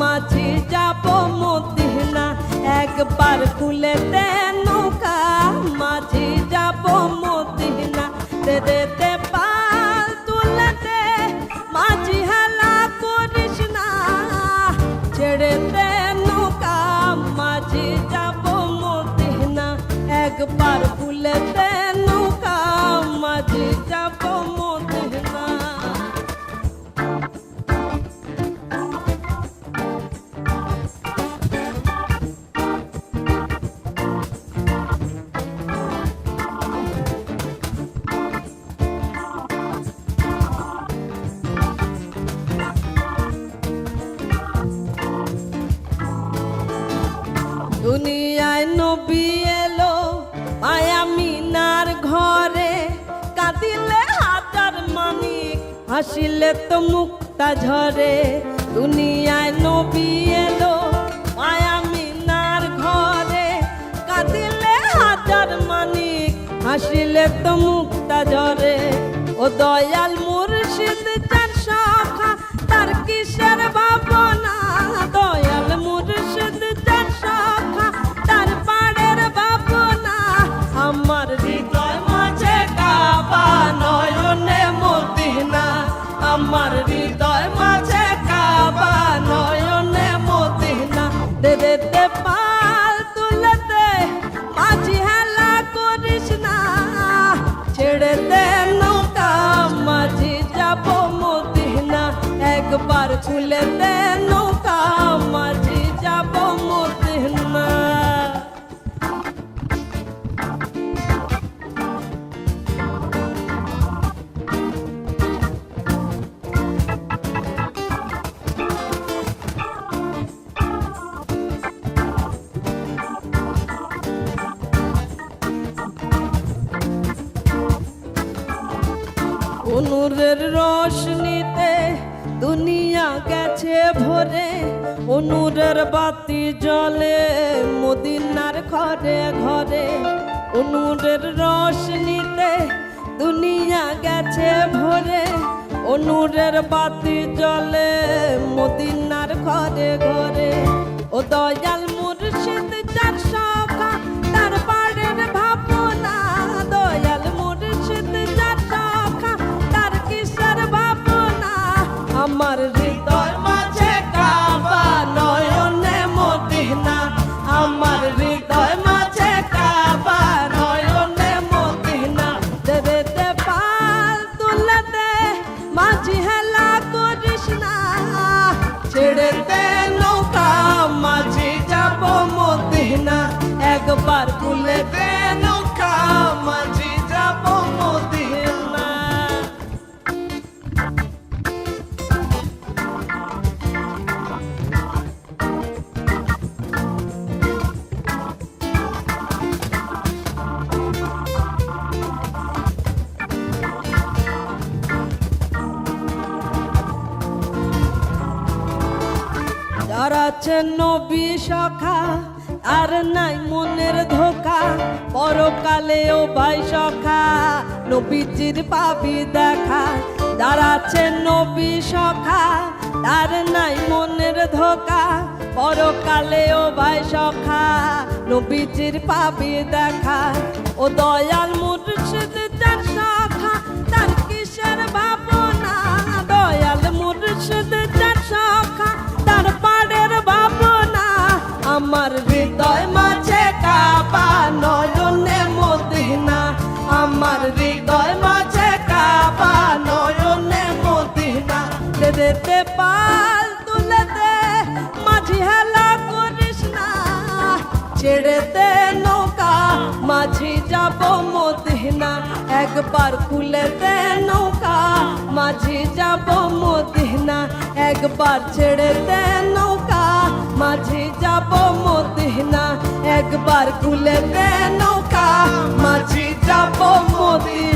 মাঝি যাব মদিনা, একবার খুলে নৌকা। মাঝি যাব মদিনা দে দে দে পাল তুলে মাঝি হেলা করিস না, ছেড়ে দে নৌকা। মাঝি যাব মদিনা, একবার খুলে দে ঘরে কাঁদিলে হাজার মানিক, হাসিলে তো মুক্তা ঝরে। দুনিয়ায় নবী এলো মায়া মিনার ঘরে। কাঁদিলে হাজার মানিক, হাসিলে তো মুক্তা ঝরে। ও দয়াল মুর্শিদ চার একবার নৌকা মাঝি যাব মদিনা অনুরের রোশনিতে দুনিয়া গেছে ভরে, অনুরের বাতি জলে মদিনার ঘরে ঘরে, অনুরের রশনিতে দুনিয়া গেছে ভরে, অনুরের বাতি জলে মদিনার ঘরে ঘরে, ও দয়াল আমার আছেন নবী সখা, আর নাই মনের ধোকা। পরকালে ও ভাই সখা, নবীজির পাবি দেখা। আছেন নবী সখা আর নাই মনের ধোকা। পরকালে ও ভাই সখা, নবীজির পাবি দেখা। ও দয়াল মুর্শিদ আমার হৃদয় মাঝে কাবা নয়নে মদিনা। আমার হৃদয় মাঝে কাবা নয়নে মদিনা। দে দে দে পাল তুলে দে, মাঝি হেলা করিস না। ছেড়ে দে নৌকা, মাঝি যাব মদিনা। একবার খুলে দে নৌকা, মাঝি যাব মদিনা। একবার ছেড়ে দে মাঝে যাব মদিনা একবার খুলে নৌকা। মাঝে যাব মদিনা